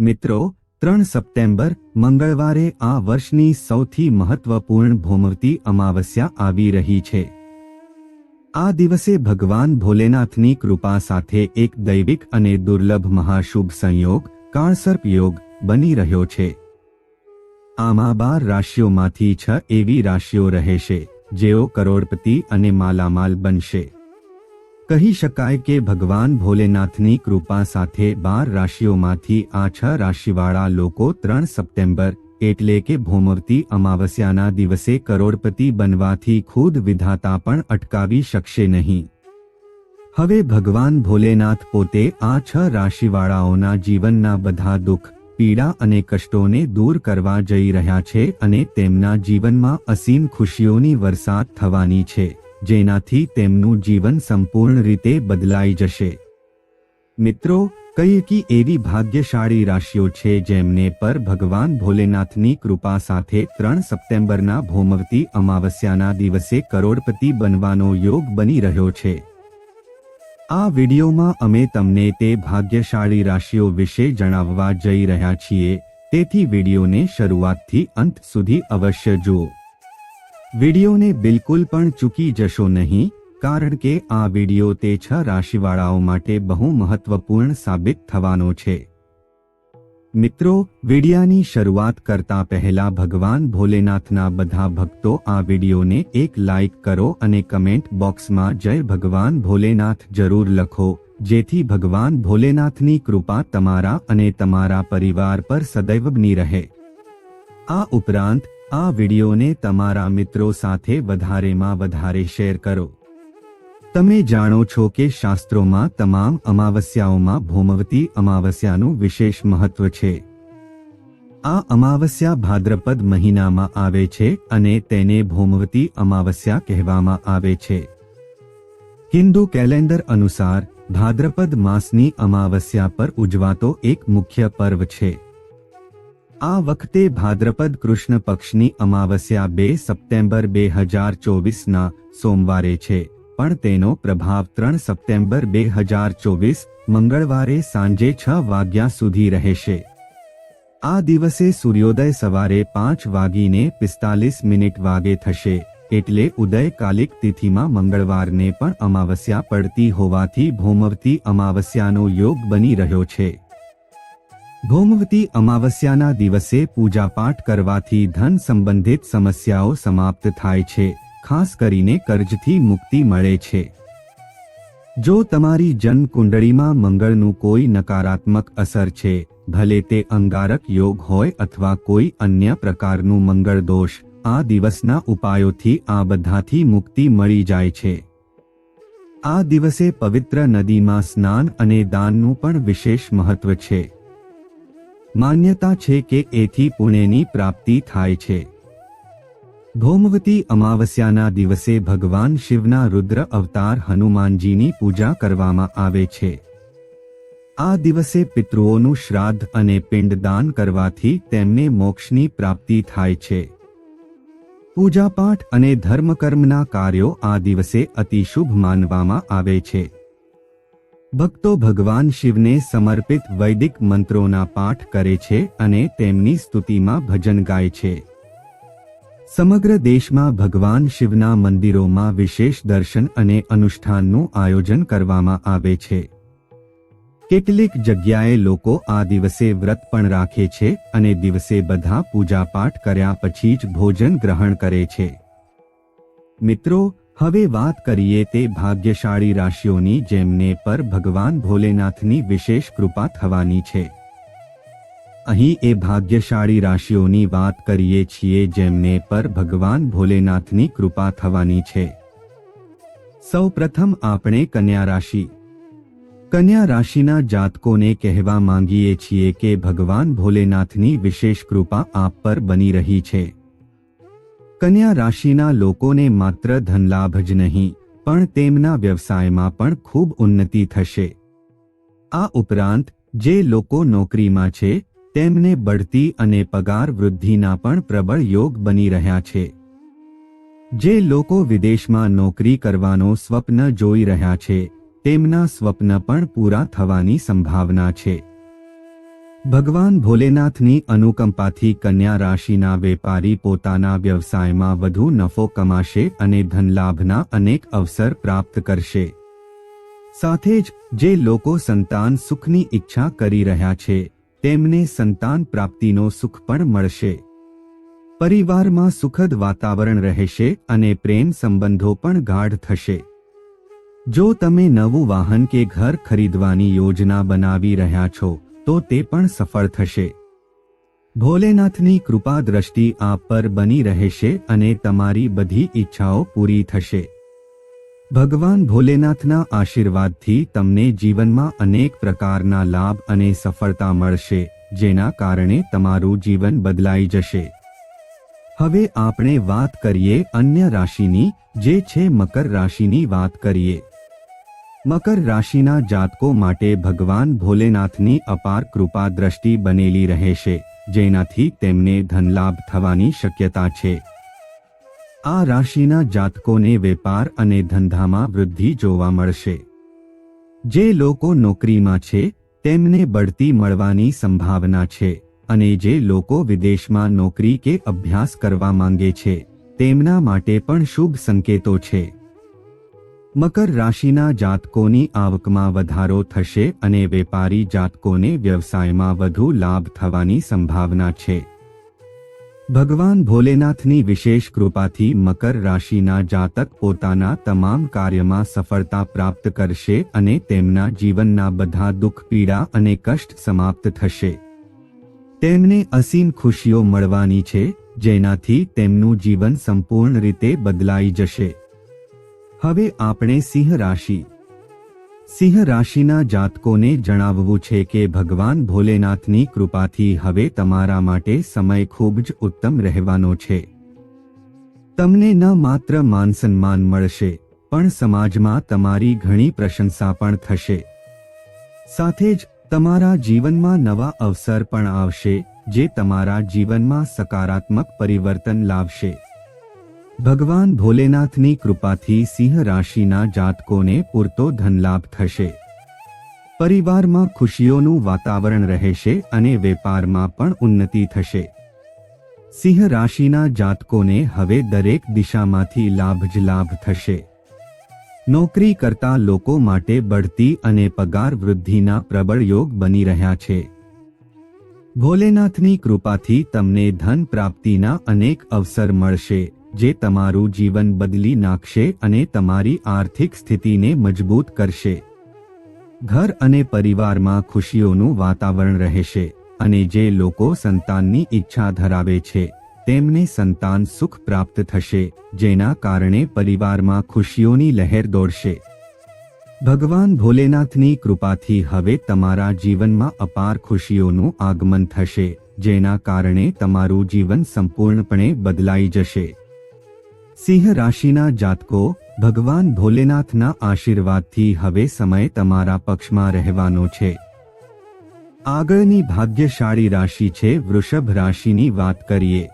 મિત્રો, ત્રણ સપ્ટેમ્બર, મંગળવારે આ વર્ષની સૌથી મહત્વપૂર્ણ ભોમવતી અમાવસ્યા આવી રહી છે. આ દિવસે ભગવાન ભોલેનાથની કૃપા સાથે એક દૈવિક અને દુર્લભ મહાશુભ સંયોગ, કાળસર્પ યોગ, બની રહ્યો છે. આમાં બાર રાશિઓમાંથી છ એવી રાશિઓ રહેશે, જેઓ કરોડપતિ અને માલામાલ બનશે. કહી શકાય કે ભગવાન ભોલેનાથની કૃપા સાથે બાર રાશિઓમાંથી આ છ રાશિવાળા લોકો ત્રણ સપ્ટેમ્બર, એટલે કે ભોમવતી અમાવસ્યાના દિવસે કરોડપતિ બનવાથી ખુદ વિધાતા પણ અટકાવી શકશે નહીં. હવે ભગવાન ભોલેનાથ પોતે આ છ રાશિવાળાઓના જીવનના બધા દુઃખ, પીડા અને કષ્ટોને દૂર કરવા જઈ રહ્યા છે અને તેમના જીવનમાં અસીમ ખુશીઓની વરસાદ થવાની છે. જેનાથી તેમનું જીવન સંપૂર્ણ રીતે બદલાઈ જશે. મિત્રો કઈકી એવી ભાગ્યશાળી રાશિઓ છે જેમને પર ભગવાન ભોલેનાથની કૃપા સાથે ત્રણ સપ્ટેમ્બરના ભોમવતી અમાવસ્યાના દિવસે કરોડપતિ બનવાનો યોગ બની રહ્યો છે? આ વિડીયોમાં અમે તમને તે ભાગ્યશાળી રાશિઓ વિશે જણાવવા જઈ રહ્યા છીએ, તેથી વિડીયોને શરૂઆતથી અંત સુધી અવશ્ય જુઓ. વિડીયોને બિલકુલ પણ ચૂકી જશો નહીં, કારણ કે આ વીડિયો તે છ રાશિવાળાઓ માટે બહુ મહત્વપૂર્ણ સાબિત થવાનો છે. મિત્રો, વિડિયાની શરૂઆત કરતા પહેલા ભગવાન ભોલેનાથના બધા ભક્તો આ વિડીયોને એક લાઇક કરો અને કમેન્ટ બોક્સમાં જય ભગવાન ભોલેનાથ જરૂર લખો, જેથી ભગવાન ભોલેનાથની કૃપા તમારા અને તમારા પરિવાર પર સદૈવની રહે. આ ઉપરાંત આ વિડીયોને તમારા મિત્રો સાથે વધારેમાં વધારે શેર કરો. તમે જાણો છો કે શાસ્ત્રોમાં તમામ અમાવસ્યાઓમાં ભોમવતી અમાવસ્યાનું વિશેષ મહત્વ છે. આ અમાવસ્યા ભાદ્રપદ મહિનામાં આવે છે અને તેને ભૂમવતી અમાવસ્યા કહેવામાં આવે છે. હિન્દુ કેલેન્ડર અનુસાર, ભાદ્રપદ માસની અમાવસ્યા પર ઉજવાતો એક મુખ્ય પર્વ છે. આ વખતે ભાદ્રપદ કૃષ્ણ પક્ષની અમાવસ્યા બે સપ્ટેમ્બર બે હજાર ચોવીસના સોમવારે છે, પણ તેનો પ્રભાવ ત્રણ સપ્ટેમ્બર બે હજાર ચોવીસ મંગળવારે સાંજે છ વાગ્યા સુધી રહેશે. આ દિવસે સૂર્યોદય સવારે પાંચ વાગીને પિસ્તાલીસ મિનિટ વાગે થશે, એટલે ઉદયકાલિક તિથિમાં મંગળવારને પણ અમાવસ્યા પડતી હોવાથી ભોમવતી અમાવસ્યાનો યોગ બની રહ્યો છે. ભૌમવતી અમાવસ્યાના દિવસે પૂજાપાઠ કરવાથી ધન સંબંધિત સમસ્યાઓ સમાપ્ત થાય છે, ખાસ કરીને કર્જથી મુક્તિ મળે છે. જો તમારી જન્મ કુંડળીમાં મંગળનું કોઈ નકારાત્મક અસર છે, ભલે તે અંગારક યોગ હોય અથવા કોઈ અન્ય પ્રકારનું મંગળ દોષ, આ દિવસના ઉપાયોથી આ બધાથી મુક્તિ મળી જાય છે. આ દિવસે પવિત્ર નદીમાં સ્નાન અને દાનનું પણ વિશેષ મહત્વ છે. માન્યતા છે કે એથી પુણ્યની પ્રાપ્તિ થાય છે. ભૌમવતી અમાવસ્યાના દિવસે ભગવાન શિવના રુદ્ર અવતાર હનુમાનજીની પૂજા કરવામાં આવે છે. આ દિવસે પિતૃઓનું શ્રાદ્ધ અને પિંડદાન કરવાથી તેમને મોક્ષની પ્રાપ્તિ થાય છે. પૂજાપાઠ અને ધર્મકર્મના કાર્યો આ દિવસે અતિશુભ માનવામાં આવે છે. ભક્તો ભગવાન શિવને સમર્પિત વૈદિક મંત્રોના પાઠ કરે છે અને તેમની સ્તુતિમાં ભજન ગાય છે. સમગ્ર દેશમાં ભગવાન શિવના મંદિરોમાં વિશેષ દર્શન અને અનુષ્ઠાનનું આયોજન કરવામાં આવે છે. કેટલીક જગ્યાએ લોકો આ દિવસે વ્રત પણ રાખે છે અને દિવસે બધા પૂજાપાઠ કર્યા પછી જ ભોજન ગ્રહણ કરે છે. મિત્રો હવે વાત કરીએ તે ભાગ્યશાળી રાશિઓની જેમને પર ભગવાન ભોલેનાથની વિશેષ કૃપા થવાની છે. અહીં એ ભાગ્યશાળી રાશિઓની વાત કરીએ છીએ જેમને પર ભગવાન ભોલેનાથની કૃપા થવાની છે. સૌ પ્રથમ આપણે કન્યા રાશિ. કન્યા રાશિના જાતકોને કહેવા માંગીએ છીએ કે ભગવાન ભોલેનાથની વિશેષ કૃપા આપ પર બની રહી છે. કન્યા રાશિના લોકોને માત્ર ધનલાભ જ નહીં, પણ તેમના વ્યવસાયમાં પણ ખૂબ ઉન્નતિ થશે. આ ઉપરાંત, જે લોકો નોકરીમાં છે, તેમને બઢતી અને પગાર વૃદ્ધિના પણ પ્રબળ યોગ બની રહ્યા છે. જે લોકો વિદેશમાં નોકરી કરવાનો સ્વપ્ન જોઈ રહ્યા છે, તેમના સ્વપ્ન પણ પૂરા થવાની સંભાવના છે. ભગવાન ભોલેનાથની અનુકંપાથી કન્યા રાશિના વેપારી પોતાના વ્યવસાયમાં વધુ નફો કમાશે અને ધનલાભના અનેક અવસર પ્રાપ્ત કરશે. સાથે જ, જે લોકો સંતાન સુખની ઈચ્છા કરી રહ્યા છે, તેમને સંતાન પ્રાપ્તિનો સુખ પણ મળશે. પરિવારમાં સુખદ વાતાવરણ રહેશે અને પ્રેમ સંબંધો પણ ગાઢ થશે. જો તમે નવું વાહન કે ઘર ખરીદવાની યોજના બનાવી રહ્યા છો તો તે પણ સફળ થશે. ભોલેનાથની કૃપા દ્રષ્ટિ આપ પર બની રહેશે અને તમારી બધી ઈચ્છાઓ પૂરી થશે. ભગવાન ભોલેનાથના આશીર્વાદથી તમને જીવનમાં અનેક પ્રકારના લાભ અને સફળતા મળશે, જેના કારણે તમારું જીવન બદલાઈ જશે. હવે આપણે વાત કરીએ અન્ય રાશિની, જે છે મકર રાશિની વાત કરીએ. મકર રાશિના જાતકો માટે ભગવાન ભોલેનાથની અપાર કૃપા દ્રષ્ટિ બનેલી રહેશે, જેનાથી તેમને ધનલાભ થવાની શક્યતા છે. આ રાશિના જાતકોને વેપાર અને ધંધામાં વૃદ્ધિ જોવા મળશે. જે લોકો નોકરીમાં છે, તેમને બઢતી મળવાની સંભાવના છે, અને જે લોકો વિદેશમાં નોકરી કે અભ્યાસ કરવા માંગે છે, તેમના માટે પણ શુભ સંકેતો છે. મકર રાશિના જાતકોની આવકમાં વધારો થશે અને વેપારી જાતકોને વ્યવસાયમાં વધુ લાભ થવાની સંભાવના છે. ભગવાન ભોલેનાથની વિશેષ કૃપાથી મકર રાશિના જાતક પોતાના તમામ કાર્યમાં સફળતા પ્રાપ્ત કરશે અને તેમના જીવનના બધા દુઃખ, પીડા અને કષ્ટ સમાપ્ત થશે. તેમને અસીમ ખુશીઓ મળવાની છે, જેનાથી તેમનું જીવન સંપૂર્ણ રીતે બદલાઈ જશે. હવે આપણે સિંહ રાશિ. સિંહ રાશિના જાતકોને જણાવવું છે કે ભગવાન ભોલેનાથની કૃપાથી હવે તમારા માટે સમય ખૂબ જ ઉત્તમ રહેવાનો છે. તમને ન માત્ર માન સન્માન મળશે, પણ સમાજમાં તમારી ઘણી પ્રશંસા પણ થશે. સાથે જ તમારા જીવનમાં નવા અવસર પણ આવશે, જે તમારા જીવનમાં સકારાત્મક પરિવર્તન લાવશે. ભગવાન ભોલેનાથની કૃપાથી સિંહ રાશિના જાતકોને પૂરતો ધનલાભ થશે. પરિવારમાં ખુશીઓનું વાતાવરણ રહેશે અને વેપારમાં પણ ઉન્નતિ થશે. સિંહ રાશિના જાતકોને હવે દરેક દિશામાંથી લાભ જ લાભ થશે. નોકરી કરતા લોકો માટે બઢતી અને પગાર વૃદ્ધિના પ્રબળ યોગ બની રહ્યા છે. ભોલેનાથની કૃપાથી તમને ધન પ્રાપ્તિના અનેક અવસર મળશે. જે તમારું જીવન બદલી નાખશે અને તમારી આર્થિક સ્થિતિને મજબૂત કરશે. ઘર અને પરિવારમાં ખુશીઓનું વાતાવરણ રહેશે અને જે લોકો સંતાનની ઈચ્છા ધરાવે છે, તેમને સંતાન સુખ પ્રાપ્ત થશે, જેના કારણે પરિવારમાં ખુશીઓની લહેર દોડશે. ભગવાન ભોલેનાથની કૃપાથી હવે તમારા જીવનમાં અપાર ખુશીઓનું આગમન થશે, જેના કારણે તમારું જીવન સંપૂર્ણપણે બદલાઈ જશે. સિંહ રાશિના જાતકો ભગવાન ભોલેનાથના આશીર્વાદથી હવે સમય તમારા પક્ષમાં રહેવાનો છે. આગળની ભાગ્યશાળી રાશિ છે વૃષભ રાશિની વાત કરીએ.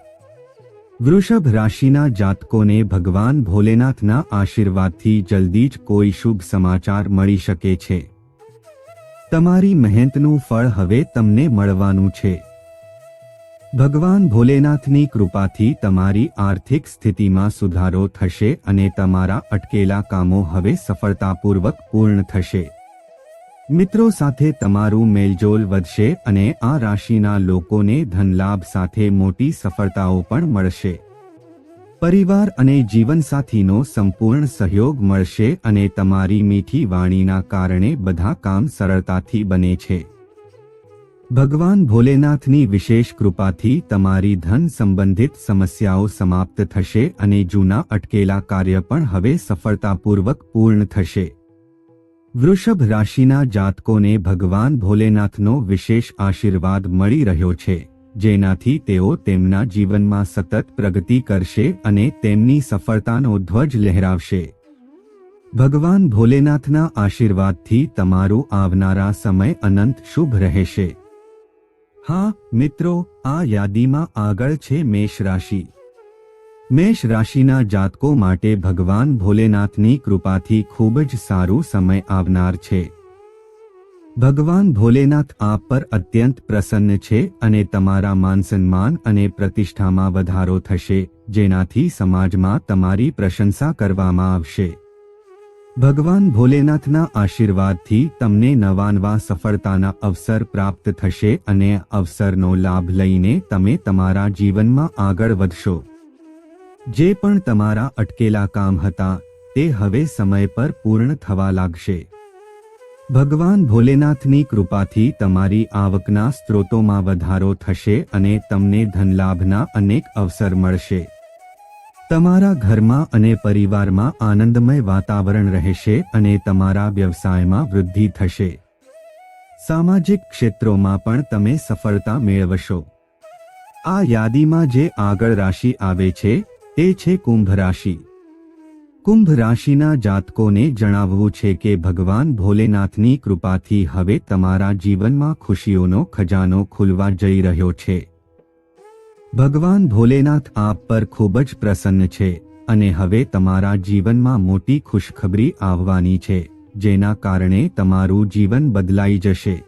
વૃષભ રાશિના જાતકોને ભગવાન ભોલેનાથના આશીર્વાદથી જલ્દી જ કોઈ શુભ સમાચાર મળી શકે છે. તમારી મહેનતનું ફળ હવે તમને મળવાનું છે. ભગવાન ભોલેનાથની કૃપાથી તમારી આર્થિક સ્થિતિમાં સુધારો થશે અને તમારા અટકેલા કામો હવે સફળતાપૂર્વક પૂર્ણ થશે. મિત્રો સાથે તમારું મેલજોલ વધશે અને આ રાશિના લોકોને ધનલાભ સાથે મોટી સફળતાઓ પણ મળશે. પરિવાર અને જીવનસાથીનો સંપૂર્ણ સહયોગ મળશે અને તમારી મીઠી વાણીના કારણે બધા કામ સરળતાથી બને છે. ભગવાન ભોલેનાથની વિશેષ કૃપાથી તમારી ધન સંબંધિત સમસ્યાઓ સમાપ્ત થશે અને જૂના અટકેલા કાર્ય પણ હવે સફળતાપૂર્વક પૂર્ણ થશે. વૃષભ રાશિના જાતકોને ભગવાન ભોલેનાથનો વિશેષ આશીર્વાદ મળી રહ્યો છે, જેનાથી તેઓ તેમના જીવનમાં સતત પ્રગતિ કરશે અને તેમની સફળતાનો ધ્વજ લહેરાવશે. ભગવાન ભોલેનાથના આશીર્વાદથી તમારું આવનારા સમય અનંત શુભ રહેશે. હા, મિત્રો, આ યાદીમાં આગળ છે મેષ રાશિ. મેષ રાશિના જાતકો માટે ભગવાન ભોલેનાથની કૃપાથી ખૂબ જ સારું સમય આવનાર છે. ભગવાન ભોલેનાથ આપ પર અત્યંત પ્રસન્ન છે અને તમારા માન સન્માન અને પ્રતિષ્ઠામાં વધારો થશે, જેનાથી સમાજમાં તમારી પ્રશંસા કરવામાં આવશે. ભગવાન ભોલેનાથના આશીર્વાદથી તમને નવા નવા સફળતાના અવસર પ્રાપ્ત થશે અને અવસરનો લાભ લઈને તમે તમારા જીવનમાં આગળ વધશો. જે પણ તમારા અટકેલા કામ હતા, તે હવે સમય પર પૂર્ણ થવા લાગશે. ભગવાન ભોલેનાથની કૃપાથી તમારી આવકના સ્ત્રોતોમાં વધારો થશે અને તમને ધનલાભના અનેક અવસર મળશે. તમારા ઘરમાં અને પરિવારમાં આનંદમય વાતાવરણ રહેશે અને તમારા વ્યવસાયમાં વૃદ્ધિ થશે. સામાજિક ક્ષેત્રોમાં પણ તમે સફળતા મેળવશો. આ યાદીમાં જે આગળ રાશિ આવે છે, તે છે કુંભ રાશિ. કુંભ રાશિના જાતકોને જણાવવું છે કે ભગવાન ભોલેનાથની કૃપાથી હવે તમારા જીવનમાં ખુશીઓનો ખજાનો ખુલવા જઈ રહ્યો છે. ભગવાન ભોલેનાથ આપ પર ખૂબ જ પ્રસન્ન છે અને હવે તમારા જીવનમાં મોટી ખુશખબરી આવવાની છે, જેના કારણે તમારું જીવન બદલાઈ જશે.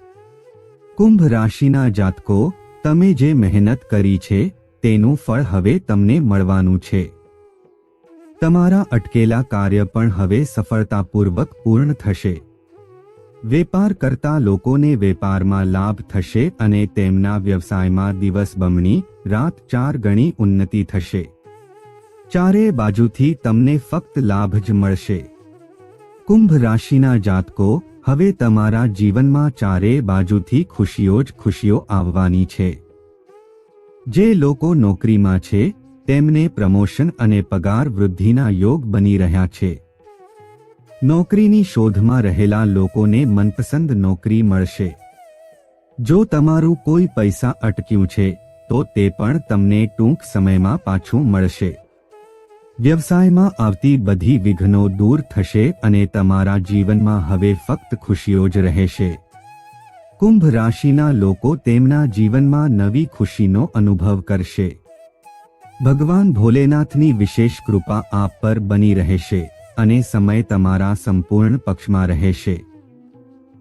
કુંભ રાશિના જાતકો, તમે જે મહેનત કરી છે, તેનું ફળ હવે તમને મળવાનું છે. તમારા અટકેલા કાર્ય પણ હવે સફળતાપૂર્વક પૂર્ણ થશે. વેપાર કરતા લોકોને વેપારમાં લાભ થશે અને તેમના વ્યવસાયમાં દિવસ બમણી, રાત ચાર ગણી ઉન્નતિ થશે. ચારે બાજુથી તમને ફક્ત લાભ જ મળશે. કુંભ રાશિના જાતકો, હવે તમારા જીવનમાં ચારે બાજુથી ખુશીઓ જ ખુશીઓ આવવાની છે. જે લોકો નોકરીમાં છે, તેમને પ્રમોશન અને પગાર વૃદ્ધિના યોગ બની રહ્યા છે. નોકરીની શોધમાં રહેલા લોકોને મનપસંદ નોકરી મળશે. જો તમારું કોઈ પૈસા અટક્યું છે, તો તે પણ તમને ટૂંક સમયમાં પાછું મળશે. વ્યવસાયમાં આવતી બધી વિઘ્નો દૂર થશે અને તમારા જીવનમાં હવે ફક્ત ખુશીઓ જ રહેશે. કુંભ રાશિના લોકો તેમના જીવનમાં નવી ખુશીનો અનુભવ કરશે. ભગવાન ભોલેનાથની વિશેષ કૃપા આપ પર બની રહેશે. અને સમય તમારા સંપૂર્ણ પક્ષમાં રહેશે.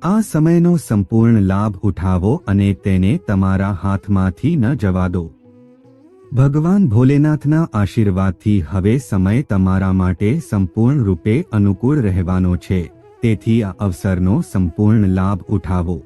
આ સમયનો સંપૂર્ણ લાભ ઉઠાવો અને તેને તમારા હાથમાંથી ન જવા દો. ભગવાન ભોલેનાથના આશીર્વાદથી હવે સમય તમારા માટે સંપૂર્ણ રૂપે અનુકૂળ રહેવાનો છે. તેથી આ અવસરનો સંપૂર્ણ લાભ ઉઠાવો.